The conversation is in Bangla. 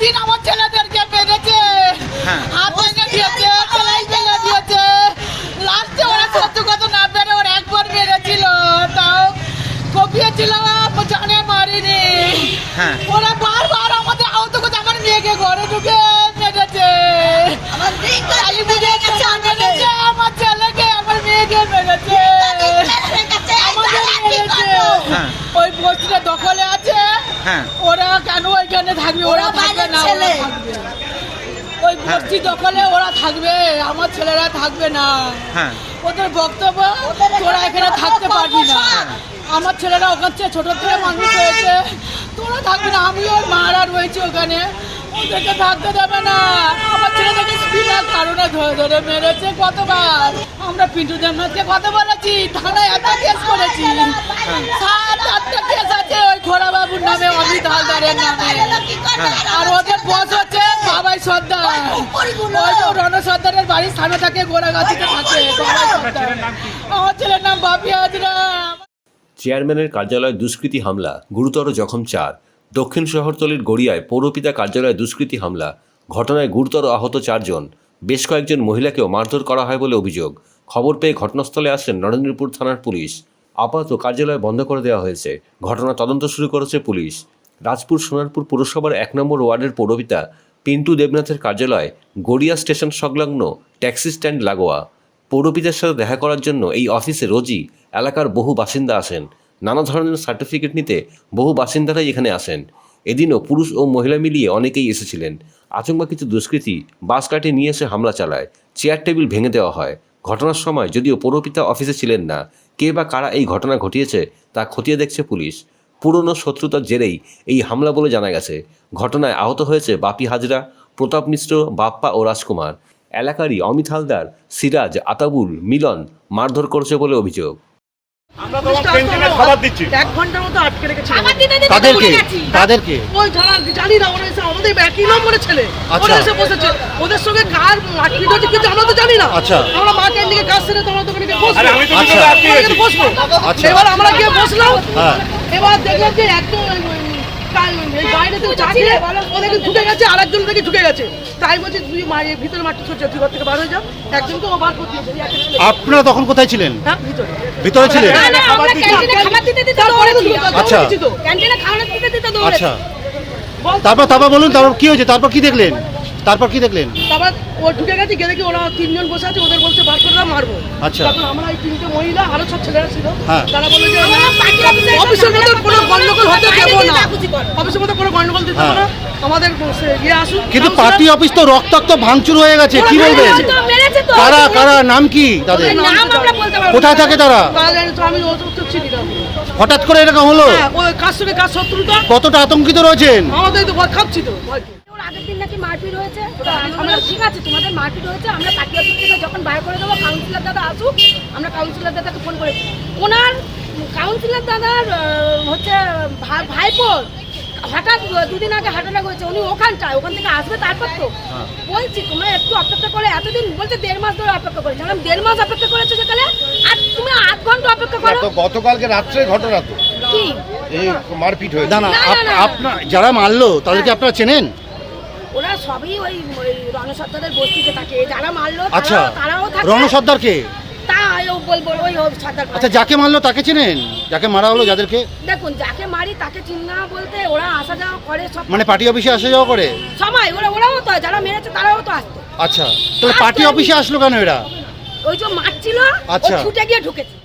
দিন আমার ছেলেদেরকে মেরেছে হ্যাঁ। হাত ভেঙে দিয়েছে সেলাই ভেঙে দিয়েছে। লাস্টে ওরা করতে না পেরে ওরা একবার মেরেছিল। তাও কপিয়েছিল জানে মারিনি। হ্যাঁ। ওরা বারবার আমাদের আহত করতে আমার মেয়েকে ঘরে ঢুকে মেরেছে। আমার ছেলেকে আমার মেয়েকে মেরেছে। হ্যাঁ। ওই বস্তিটা দখলে আছে। হ্যাঁ। ওরা কেন ওইখানে থাকবে? ওরা থাকবে। ওই বস্তি দখলে ওরা থাকবে আমার ছেলেরা থাকবে না। হ্যাঁ। ওদের বক্তব্য তোরা এখানে থাকতে পারবি না। আমার ছেলেরা ওখান থেকে ছোট থেকে মানুষ হয়েছে। তোরা থাকবি না আমি ওর মারা রয়েছে ওখানে। ওদেরকে থাকতে দেবে না। আমার ছেলেটাকে বিনা কারণে ধরে ধরে মেরেছে কতবার। আমরা পিন্টু দেবনাথকে কথা বলেছি থানায় একটা কেস করেছি। সাত আটটা কেস আছে ওই খোড়া বাবুর নামে অমিত হালদারের নামে। আর ওদের বস হচ্ছে বাবাই সর্দার। রণ সর্দারের বাড়ির সামনে থাকে গোড়াগাছিতে থাকে। আমার ছেলের নাম বাপি হাজরা। চেয়ারম্যানের কার্যালয়ে দুষ্কৃতী হামলা গুরুতর জখম চার। দক্ষিণ শহরতলির গড়িয়ায় পৌরপিতা কার্যালয়ে দুষ্কৃতী হামলা ঘটনায় গুরুতর আহত চারজন। বেশ কয়েকজন মহিলাকেও মারধর করা হয় বলে অভিযোগ। খবর পেয়ে ঘটনাস্থলে আসেন নরেন্দ্রপুর থানার পুলিশ। আপাতত কার্যালয় বন্ধ করে দেওয়া হয়েছে। ঘটনা তদন্ত শুরু করেছে পুলিশ। রাজপুর সোনারপুর পুরসভার এক নম্বর ওয়ার্ডের পৌরপিতা পিন্টু দেবনাথের কার্যালয় গড়িয়া স্টেশন সংলগ্ন ট্যাক্সি স্ট্যান্ড লাগোয়া। পৌরপিতার সাথে দেখা করার জন্য এই অফিসে রোজই এলাকার বহু বাসিন্দা আসেন। নানা ধরনের সার্টিফিকেট নিতে বহু বাসিন্দারাই এখানে আসেন। এদিনও পুরুষ ও মহিলা মিলিয়ে অনেকেই এসেছিলেন। আচমকা কিছু দুষ্কৃতী, বাস কাটিয়ে নিয়ে এসে হামলা চালায়, চেয়ার টেবিল ভেঙে দেওয়া হয়। ঘটনার সময় যদিও পৌরপিতা অফিসে ছিলেন না, কে বা কারা এই ঘটনা ঘটিয়েছে তা খতিয়ে দেখছে পুলিশ। পুরনো শত্রুতার জেরেই এই হামলা বলে জানা গেছে। ঘটনায় আহত হয়েছে বাপি হাজরা প্রতাপ মিশ্র বাপ্পা ও রাজকুমার। এলাকারই অমিত হালদার সিরাজ আতাবুল মিলন মারধর করছে বলে অভিযোগ। আমরা তোমার ক্যান্টিনে খাবার দিচ্ছি। এক ঘণ্টার মতো আটকে রেখেছিলাম আমার দিতে দিতে তাদেরকে তাদেরকে ওই যারা জানি না ওরা এসে আমাদের একই নম্বরের ছেলে। আচ্ছা। ওরা এসে বসেছে। ওদের সঙ্গে কার মারপিট হচ্ছে কিন্তু আমরা তো জানি না। আচ্ছা। আমরা মা ক্যান্টিনে কাজ সেরে তোমরা দোকানে গিয়ে বসবো। আরে আমি তো আচ্ছা। আটকে আমরা বসবো আচ্ছা। এবার আমরা গিয়ে বসলাম। হ্যাঁ। এবার দেখলাম যে একজন ঢুকে গেছে আর একজন থেকে ঢুকে গেছে তাই বলছি তুই মা- এই ভিতরে মাটি সরছে তুই ঘর থেকে বার হয়ে যাও একজনকে ও বার করতে। আপনারা তখন কোথায় ছিলেন? হ্যাঁ ভিতরে। ভিতরে ছিলেন? আচ্ছা। আচ্ছা। বল। তারপর তারপর বলুন তারপর কি হয়েছে? তারপর কি দেখলেন? তারপর কি দেখলেন? তারপর ও ঢুকে গেছে গেলে কি ওরা তিনজন বসে আছে ওদের বলছে বার মারবো। আচ্ছা। তখন আমরা এই তিনটে মহিলা আরও সব ছেলেরা ছিল হ্যাঁ। তারা বলে যে আমরা পার্টি অফিসে এসে অফিসের মধ্যে কোনো গন্ডগোল হতে দেবো না। অফিসের মধ্যে কোনো গন্ডগোল দিতে না। আমাদের ইয়ে আসুক কিন্তু পার্টি অফিস তো রক্তাক্ত ভাঙচুর হয়ে গেছে কি বলবেন। কারা কারা নাম কি তাদের? ওদের নাম আমরা বলতে পারব না। কোথায় থাকে তারা? আমি চিনি না। হঠাৎ করে এরকম হলো? হ্যাঁ কার সঙ্গে কার শত্রুতা? কতটা আতঙ্কিত রয়েছেন? আমাদের তো ভয় খাচ্ছি তো ভয় কি? ওর আগের দিন নাকি মারপিট হয়েছে। তো আমি বললাম, ঠিক আছে তোমাদের মারপিট হয়েছে আমরা পার্টি অফিস থেকে যখন বার করে দেবো কাউন্সিলর দাদা আসুক আমরা কাউন্সিলর দাদাকে ফোন করেছি ওনার কাউন্সিলর দাদার হচ্ছে ভাইপোর হঠাৎ দুদিন আগে অ্যাটাক হয়েছে। উনি ওখানটায় ওখান থেকে আসবে তারপর তো। বলছি তোমরা একটু অপেক্ষা করে এতদিন বলছে দেড় মাস ধরে অপেক্ষা করেছি। আমি দেড় মাস অপেক্ষা করেছ যেখানে আর তুমি আধ ঘণ্টা অপেক্ষা করো। তো গতকালকে রাত্রে ঘটনা তো। কি? এই মারপিট হয়েছে। না না না, না। আপনার যারা মারলো তাদেরকে আপনারা চেনেন? ওরা সবই ওই রণসত্তাদের বস্তিতে থাকে। যারা মারলো আচ্ছা তারাও- থাকে। রণ সর্দার আচ্ছা যাকে মারলো তাকে চেনেন? যাকে মারা হলো যাদেরকে? দেখুন যাকে মারি তাকে চিন্না বলতে ওরা আসা যাওয়া করে সব মানে পার্টি অফিসে আসা যাওয়া করে? সবাই ওরা ওরাও তো যারা মেরেছে তারাও তো আসতো। আচ্ছা তাহলে পার্টি অফিসে আসলো কেন এরা? ওই যে মারছিল আচ্ছা। ছুটে গিয়ে ঢুকেছে।